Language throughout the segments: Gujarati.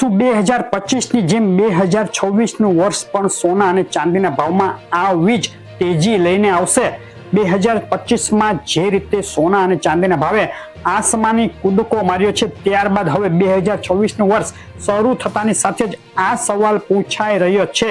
શું બે હજાર પચીસની જેમ બે હજાર છવ્વીસનું વર્ષ પણ સોના અને ચાંદીના ભાવમાં આવી જ તેજી લઈને આવશે. બે હજાર પચીસમાં જે રીતે સોના અને ચાંદીના ભાવે આસમાની કૂદકો માર્યો છે, ત્યારબાદ હવે બે હજાર છવ્વીસનું વર્ષ શરૂ થતાની સાથે જ આ સવાલ પૂછાઈ રહ્યો છે.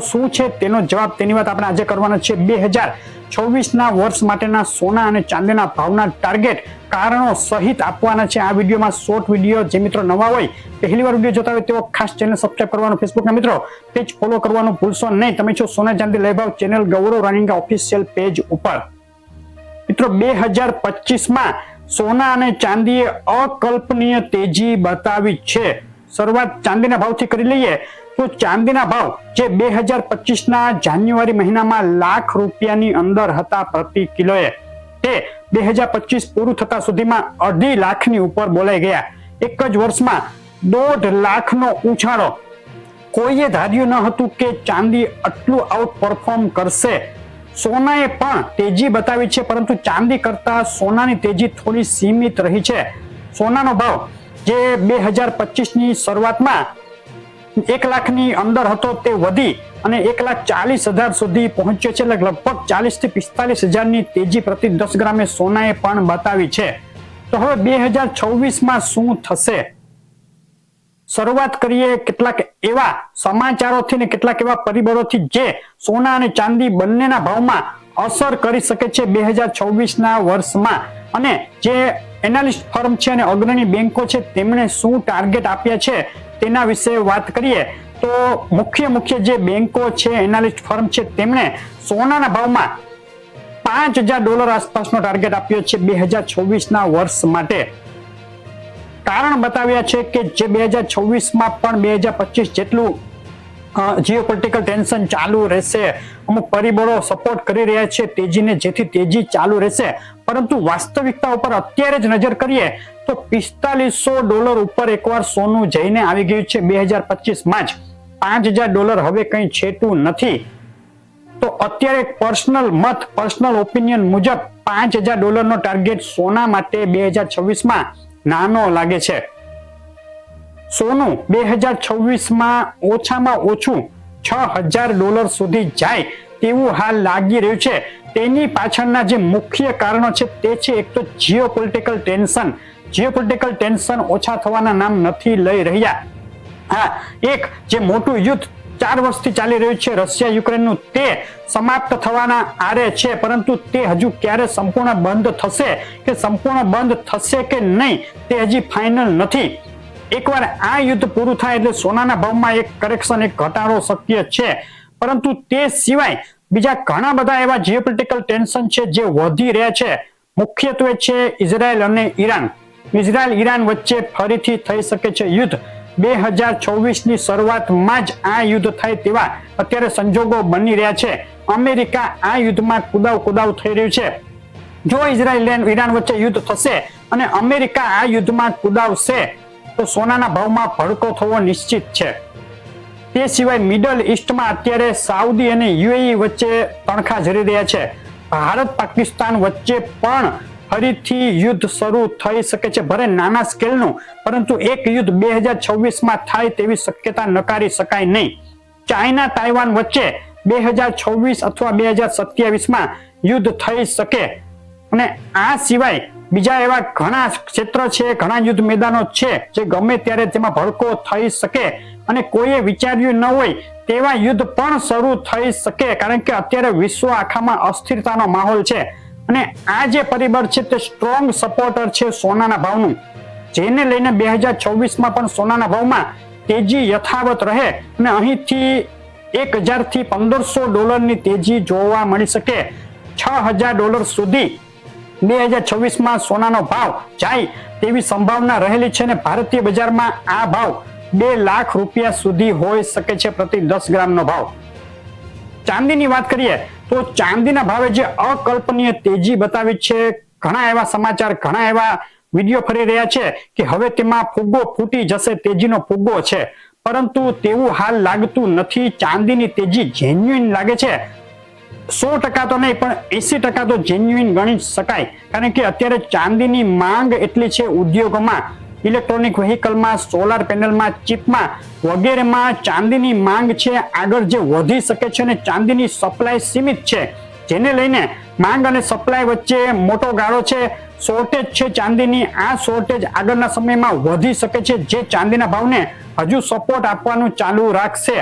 શું છે? તેનો જવાબ તેની વાત આપણે આજે કરવાના છે. બે હજાર છવ્વીસના વર્ષ માટેના સોના અને ચાંદીના ભાવના ટાર્ગેટ કારણો સહિત આપવાના છે આ વિડીયોમાં. શોર્ટ વીડિયો જે મિત્રો નવા હોય, પહેલી વાર વીડિયો જોતા હોય તેઓ ખાસ ચેનલ સબસ્ક્રાઈબ કરવાનું ફેસબુકના મિત્રો પેજ ફોલો કરવાનું ભૂલશો નહીં. તમે છો સોના ચાંદી લઈ channel Gaurav Ranika official page ઉપર. મિત્રો, બે હજાર પચીસમાં સોના અને ચાંદીએ અકલ્પનીય તેજી બતાવી છે. શરૂઆત ચાંદીના ભાવથી કરી લઈએ. તો ચાંદીના ભાવ જે બે હજાર પચીસના જાન્યુઆરી મહિનામાં લાખ રૂપિયાની અંદર હતા પ્રતિ કિલોએ. તે બે હજાર પચીસ પૂરું થતા સુધીમાં અઢી લાખની ઉપર બોલાઈ ગયા. એક જ વર્ષમાં દોઢ લાખનો ઉછાળો. કોઈએ ધાર્યું ન હતું કે ચાંદી આટલું આઉટ પરફોર્મ કરશે. સોનાએ પણ તેજી બતાવી છે, પરંતુ ચાંદી કરતા સોનાની તેજી થોડી સીમિત રહી છે. સોનાનો ભાવ જે બે હજાર પચીસની શરૂઆતમાં એક લાખની અંદર હતો તે વધી અને એક લાખ ચાલીસ હજાર સુધી પહોંચ્યો છે. લગભગ ચાલીસથી પિસ્તાલીસ હજારની તેજી પ્રતિ દસ ગ્રામે સોનાએ પણ બતાવી છે. તો હવે બે હજાર છવ્વીસમાં શું થશે? શરૂઆત કરીએ કેટલાક એવા સમાચારોથી ને કેટલાક એવા પરિબળોથી જે સોના અને ચાંદી બંનેના ભાવમાં અસર કરી શકે છે બે હજાર છવ્વીસના વર્ષમાં. અને જે એનાલિસ્ટ ફર્મ છે અને અગ્રણી બેંકો છે, તેમણે શું ટાર્ગેટ આપ્યા છે? તેના વિશે વાત કરીએ તો મુખ્ય મુખ્ય જે બેંકો છે એનાલિસ્ટ ફર્મ છે, તેમણે સોનાના ભાવમાં પાંચ હજાર ડોલર આસપાસનો ટાર્ગેટ આપ્યો છે બે હજાર છવ્વીસના વર્ષ માટે. કારણ બતાવ્યા છે કે જે બે હજાર છવ્વીસમાં પણ બે હજાર પચીસ જેટલું જીઓપોલિટિકલ ટેન્શન ચાલુ રહેશે. અમુક પરિબળો સપોર્ટ કરી રહ્યા છે તેજીને જેથી તેજી ચાલુ રહેશે. પરંતુ વાસ્તવિકતા ઉપર અત્યારે જ નજર કરીએ તો પિસ્તાલીસો ડોલર ઉપર એકવાર સોનું જઈને આવી ગયું છે બે હજાર પચીસમાં જ. પાંચ હજાર ડોલર હવે કંઈ છેટું નથી. તો અત્યારે પર્સનલ મત, પર્સનલ ઓપિનિયન મુજબ પાંચ હજાર ડોલરનો ટાર્ગેટ સોના માટે બે હજાર છવ્વીસમાં નાનો લાગે છે. સોનું બે હજાર છવ્વીસમાં ઓછામાં ઓછું છ હજાર ડોલર સુધી જાય તેવું હાલ લાગી રહ્યું છે. તેની પાછળના જે મુખ્ય કારણો છે તે છે એક તો જીઓપોલિટિકલ ટેન્શન. જીઓપોલિટિકલ ટેન્શન ઓછા થવાના નામ નથી લઈ રહ્યા. હા, એક જે મોટું યુદ્ધ ચાર વર્ષથી ચાલી રહ્યું છે રશિયા યુક્રેનનું તે સમાપ્ત થવાના આરે છે, પરંતુ તે હજુ ક્યારે સંપૂર્ણ બંધ થશે? કે સંપૂર્ણ બંધ થશે કે નહીં તે હજી ફાઇનલ નથી. એકવાર આ યુદ્ધ પૂરું થાય એટલે સોનાના ભાવમાં એક કરેક્શન એક ઘટાડો શક્ય છે. પરંતુ તે સિવાય બીજા ઘણા બધા એવા જીઓપોલિટિકલ ટેન્શન છે જે વધી રહ્યા છે. મુખ્યત્વે છે ઇઝરાયલ અને ઈરાન. ઇઝરાયલ, ઈરાન વચ્ચે ફરીથી થઈ શકે છે યુદ્ધ. બે હજાર છવ્વીસની શરૂઆતમાં જ આ યુદ્ધ થાય તેવા અત્યારે સંજોગો બની રહ્યા છે. અમેરિકા આ યુદ્ધમાં કુદાવ કુદાવ થઈ રહ્યું છે. જો ઇઝરાયલ ઈરાન વચ્ચે યુદ્ધ થશે અને અમેરિકા આ યુદ્ધમાં કુદાવશે તો સોનાના ભાવમાં ભડકો થવો નિશ્ચિત છે. તે સિવાય મિડલ ઈસ્ટમાં અત્યારે સાઉદી અને યુએઈ વચ્ચે તણખા જરી રહ્યા છે. ભારત પાકિસ્તાન વચ્ચે પણ ફરીથી યુદ્ધ શરૂ થઈ શકે છે. ભલે નાના સ્કેલનું, પરંતુ એક યુદ્ધ બે હજાર છવ્વીસમાં થાય તેવી શક્યતા નકારી શકાય નહીં. ચાઇના તાઇવાન વચ્ચે બે હજાર છવ્વીસ અથવા બે હજાર સત્યાવીસમાં યુદ્ધ થઈ શકે. અને આ સિવાય બીજા એવા ઘણા ક્ષેત્ર છે, ઘણા યુદ્ધ મેદાનો છે, જે ગમે ત્યારે તેમાં ભડકો થઈ શકે અને કોઈએ વિચાર્યું ન હોય તેવા યુદ્ધ પણ શરૂ થઈ શકે, કારણ કે અત્યારે વિશ્વ આખામાં અસ્થિરતાનો માહોલ છે. અને આ જે પરિબળ છે તે સ્ટ્રોંગ સપોર્ટર છે સોનાના ભાવનું. જેને લઈને બે હજાર છવ્વીસમાં પણ સોનાના ભાવમાં તેજી યથાવત રહે અને અહીંથી એક હજારથી પંદરસો ડોલરની તેજી જોવા મળી શકે. છ હજાર ડોલર સુધી બે હજાર છવ્વીસમાં સોનાનો ભાવ જાય તેવી સંભાવના રહેલી છે અને ભારતીય બજારમાં આ ભાવ બે લાખ રૂપિયા સુધી હોઈ શકે છે પ્રતિ દસ ગ્રામનો ભાવ. ચાંદીની વાત કરીએ તો ચાંદીના ભાવે જે અકલ્પનીય તેજી બતાવી છે, ઘણા એવા સમાચાર, ઘણા એવા વીડિયો ફરી રહ્યા છે કે હવે તેમાં ફુગ્ગો ફૂટી જશે, તેજીનો ફુગ્ગો છે. પરંતુ તેવું હાલ લાગતું નથી. ચાંદીની તેજી જેન્યુઇન લાગે છે. સો ટકા તો નહીં, પણ એસી ટકા તો જેન્યુઇન ગણી શકાય. કારણ કે અત્યારે ચાંદીની માંગ એટલી છે ઉદ્યોગોમાં ઇલેક્ટ્રોનિક વ્હીકલમાં સોલાર પેનલમાં ચીપમાં, વગેરેમાં ચાંદીની માંગ છે, આગળ જે વધી શકે છે અને ચાંદીની સપ્લાય સીમિત છે. જેને લઈને માંગ અને સપ્લાય વચ્ચે મોટો ગાળો છે. શોર્ટેજ છે ચાંદીની, આ શોર્ટેજ આગળના સમયમાં વધી શકે છે. જે ચાંદીના ભાવને હજુ સપોર્ટ આપવાનું ચાલુ રાખશે.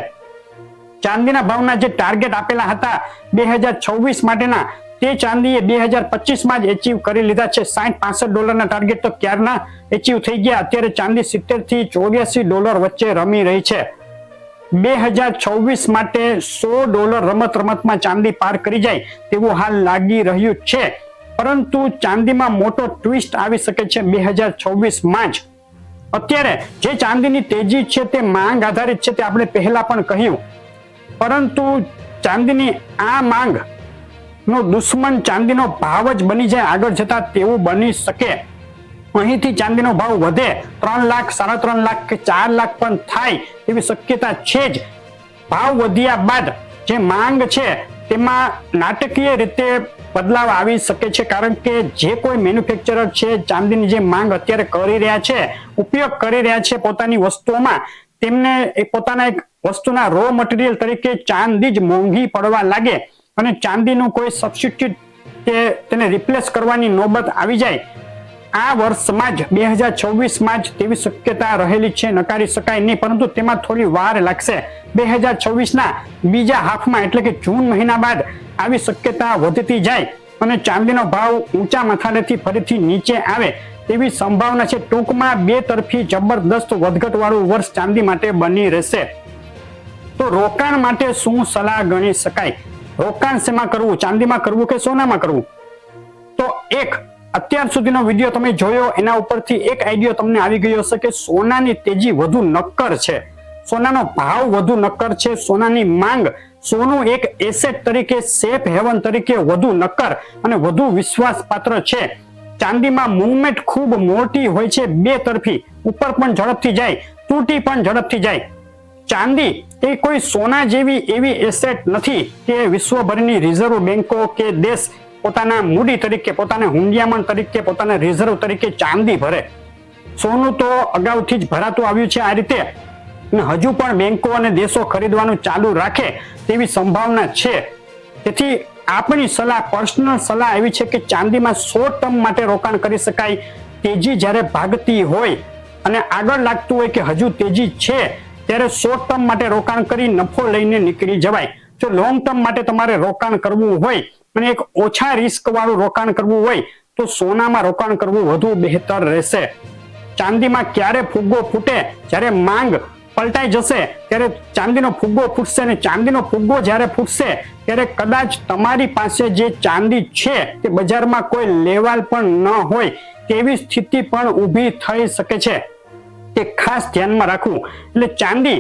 ચાંદીના ભાવના જે ટાર્ગેટ આપેલા હતા બે હજાર છવ્વીસ માટેના, તે ચાંદીએ બે હજાર પચીસમાં જ એચીવ કરી લીધા છે. સાઠ પાસઠ ડોલરના ટાર્ગેટ તો ક્યારના એચીવ થઈ ગયા? અત્યારે ચાંદી સિત્તેરથી ચોર્યાસી ડોલર વચ્ચે રમી રહી છે. બે હજાર છવ્વીસ માટે સો ડોલર રમત રમતમાં ચાંદી પાર કરી જાય તેવું હાલ લાગી રહ્યું છે. પરંતુ ચાંદીમાં મોટો ટ્વિસ્ટ આવી શકે છે બે હજાર છવ્વીસમાં જ. અત્યારે જે ચાંદીની તેજી છે તે માંગ આધારિત છે તે આપણે પહેલા પણ કહ્યું. પરંતુ ચાંદીની આ માંગ નો દુશ્મન ચાંદીનો ભાવ જ બની જાય આગળ જતા તેવું બની શકે. અહીંથી ચાંદીનો ભાવ વધે. ત્રણ લાખ, સાડા ત્રણ લાખ કે ચાર લાખ પણ થાય એવી શક્યતા છે જ. ભાવ વધ્યા બાદ જે માંગ છે તેમાં નાટકીય રીતે બદલાવ આવી શકે છે. કારણ કે જે કોઈ મેન્યુફેક્ચરર છે, ચાંદીની જે માંગ અત્યારે કરી રહ્યા છે, ઉપયોગ કરી રહ્યા છે પોતાની વસ્તુઓમાં, તેમને એ પોતાના એક વસ્તુના રો મટીરિયલ તરીકે ચાંદી જ મોંઘી પડવા લાગે અને ચાંદીનું કોઈ સબસ્ટિટ્યુટ કે તેને રિપ્લેસ કરવાની નોબત આવી જાય, આ વર્ષમાં જ બે હજાર છવ્વીસમાં જ તેવી શક્યતા રહેલી છે, નકારી શકાય નહીં, પરંતુ તેમાં થોડી વાર લાગશે. બે હજાર છવ્વીસના બીજા હાફમાં એટલે કે જૂન મહિના બાદ આવી શક્યતા વધતી જાય અને ચાંદીનો ભાવ ઊંચા મથાળેથી ફરીથી નીચે આવે તેવી સંભાવના છે. ટૂંકમાં બે તરફી જબરદસ્ત વધઘટ વાળું વર્ષ ચાંદી માટે બની રહેશે. તો રોકાણ માટે શું સલાહ ગણી શકાય? રોકાણ શેમાં કરવું? ચાંદીમાં કરવું કે સોનામાં કરવું? તો એક, અત્યાર સુધીનો વીડિયો તમે જોયો, એના ઉપરથી એક આઈડિયો તમને આવી ગયો હશે કે સોનાની તેજી વધુ નક્કર છે. સોનાનો ભાવ વધુ નક્કર છે, સોનાની માંગ સોનું એક એસેટ તરીકે સેફ હેવન તરીકે વધુ નક્કર અને વધુ વિશ્વાસપાત્ર છે. ચાંદીમાં મુવમેન્ટ ખૂબ મોટી હોય છે બે તરફી. ઉપર પણ ઝડપથી જાય, તૂટી પણ ઝડપથી જાય. ચાંદી એ કોઈ સોના જેવી એવી એસેટ નથી કે વિશ્વભરની રિઝર્વ બેંકો કે દેશ પોતાના મૂડી તરીકે, પોતાના હુંડિયામણ તરીકે, પોતાના રિઝર્વ તરીકે ચાંદી ભરે. સોનું તો અગાઉથી જ ભરાતું આવ્યું છે આ રીતે. અને હજુ પણ બેંકો અને દેશો ખરીદવાનું ચાલુ રાખે તેવી સંભાવના છે. તેથી આપણી સલાહ પર્સનલ સલાહ એવી છે કે ચાંદીમાં સો ટર્મ માટે રોકાણ કરી શકાય. તેજી જ્યારે ભાગતી હોય અને આગળ લાગતું હોય કે હજુ તેજી છે ત્યારે શોર્ટ ટર્મ માટે રોકાણ કરી નફો લઈને નીકળી જવાય. જો લોંગ ટર્મ માટે તમારે રોકાણ કરવું હોય અને એક ઓછા રિસ્ક વાળું રોકાણ કરવું હોય, તો સોનામાં રોકાણ કરવું વધુ બહેતર રહેશે. ચાંદીમાં ક્યારે ફુગ્ગો ફૂટે? જ્યારે માંગ પલટાઈ જશે, ત્યારે ચાંદીનો ફુગ્ગો ફૂટશે અને ચાંદીનો ફુગ્ગો જ્યારે ફૂટશે, ત્યારે કદાચ તમારી પાસે જે ચાંદી છે તે બજારમાં કોઈ લેવાલ પણ ન હોય, તેવી સ્થિતિ પણ ઊભી થઈ શકે છે. તે ખાસ ધ્યાનમાં રાખવું. એટલે ચાંદી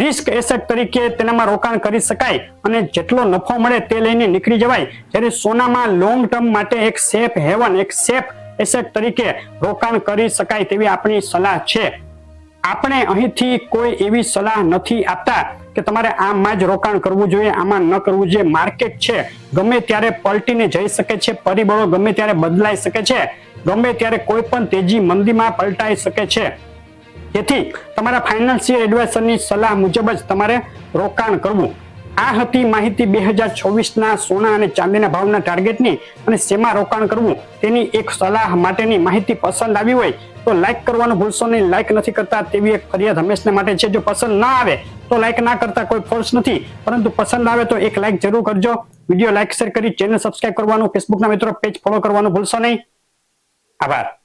રિસ્ક એસેટ તરીકે તેનામાં રોકાણ કરી શકાય અને જેટલો નફો મળે તે લઈને નીકળી જવાય. જ્યારે સોનામાં લોંગ ટર્મ માટે એક સેફ હેવન એક સેફ એસેટ તરીકે રોકાણ કરી શકાય તેવી આપણી સલાહ છે. આપણે અહીંથી કોઈ એવી સલાહ નથી આપતા કે તમારે આમાં જ રોકાણ કરવું જોઈએ, આમાં ન કરવું જોઈએ. માર્કેટ છે, ગમે ત્યારે પલટીને જઈ શકે છે, પરિબળો ગમે ત્યારે બદલાઈ શકે છે, ગમે ત્યારે કોઈ પણ તેજી મંદીમાં પલટાઈ શકે છે. તેથી તમારા ફાઇનાન્શિયલ એડવાઇઝરની સલાહ મુજબ જ તમારે રોકાણ કરવું. આ હતી માહિતી બે હજાર છવ્વીસના સોના અને ચાંદીના ભાવના ટાર્ગેટની અને શેમાં રોકાણ કરવું તેની એક સલાહ માટેની માહિતી પસંદ આવી હોય તો લાઇક કરવાનું ભૂલશો નહીં. લાઇક નથી કરતા તેવી એક ફરિયાદ હંમેશને માટે છે. જો પસંદ ના આવે તો લાઇક ના કરતા કોઈ ફોર્સ નથી. પરંતુ પસંદ આવે તો એક લાઇક જરૂર કરજો. વીડિયો લાઇક શેર કરી ચેનલ સબસ્ક્રાઇબ કરવાનું ફેસબુકના મિત્રો પેજ ફોલો કરવાનું ભૂલશો નહીં. આભાર.